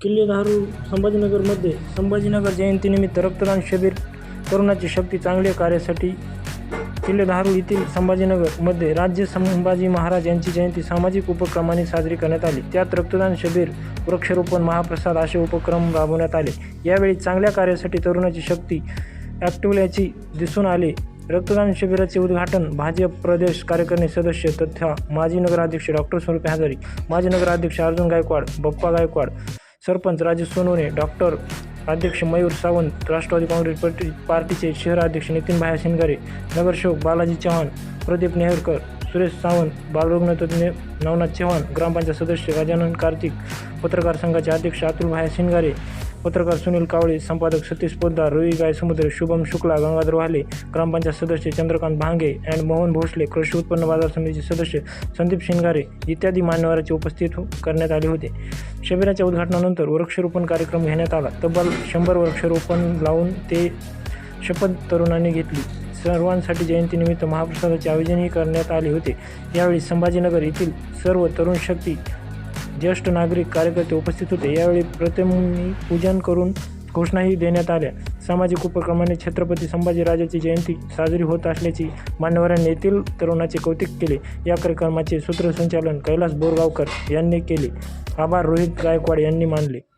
किल्लेधारू संभाजीनगरमध्ये संभाजीनगर जयंतीनिमित्त रक्तदान शिबिर तरुणाची शक्ती चांगल्या कार्यासाठी किल्लेधारू येथील संभाजीनगरमध्ये राज्य संभाजी महाराज यांची जयंती सामाजिक उपक्रमाने साजरी करण्यात आली. त्यात रक्तदान शिबिर वृक्षारोपण महाप्रसाद असे उपक्रम राबवण्यात आले. यावेळी चांगल्या कार्यासाठी तरुणाची शक्ती ॲक्टिवल्याची दिसून आले. रक्तदान शिबिराचे उद्घाटन भाजप प्रदेश कार्यकारिणी सदस्य तथा माजी नगराध्यक्ष डॉक्टर स्वरूप हजारी माजी नगराध्यक्ष अर्जुन गायकवाड बप्पा गायकवाड सरपंच राजेश सोनवणे डॉक्टर अध्यक्ष मयूर सावंत राष्ट्रवादी काँग्रेस पार्टी पार्टीचे शहराध्यक्ष नितीन भाया शिंगारे नगरसेवक बालाजी चव्हाण प्रदीप नेहरकर सुरेश सावंत बालरुग्णतज्ञ नवनाथ चव्हाण ग्रामपंचायत सदस्य गजानन कार्तिक पत्रकार संघाचे अध्यक्ष अतुल भाया शिंगारे पत्रकार सुनील कावळे संपादक सतीश पोद्दार रवी गायसमुद्रे शुभम शुक्ला गंगाधर वाले ग्रामपंचायत सदस्य चंद्रकांत भांगे अँड मोहन भोसले कृषी उत्पन्न बाजार समितीचे सदस्य संदीप शिंगारे इत्यादी मान्यवरांचे उपस्थित हो- करण्यात आले होते. शिबिराच्या उद्घाटनानंतर वृक्षारोपण कार्यक्रम घेण्यात आला. तब्बल शंभर वृक्षारोपण लावून ते शपथ तरुणांनी घेतली. सर्वांसाठी जयंतीनिमित्त महाप्रसादाचे आयोजनही करण्यात आले होते. यावेळी संभाजीनगर येथील सर्व तरुण शक्ती ज्येष्ठ नागरिक कार्यकर्ते उपस्थित होते. यावेळी प्रतिमी पूजन करून घोषणाही देण्यात आल्या. सामाजिक उपक्रमाने छत्रपती संभाजीराजाची जयंती साजरी होत असल्याची मान्यवरांनी येथील तरुणाचे कौतुक केले. या कार्यक्रमाचे सूत्रसंचालन कैलास बोरगावकर यांनी केले. आभार रोहित गायकवाड यांनी मानले.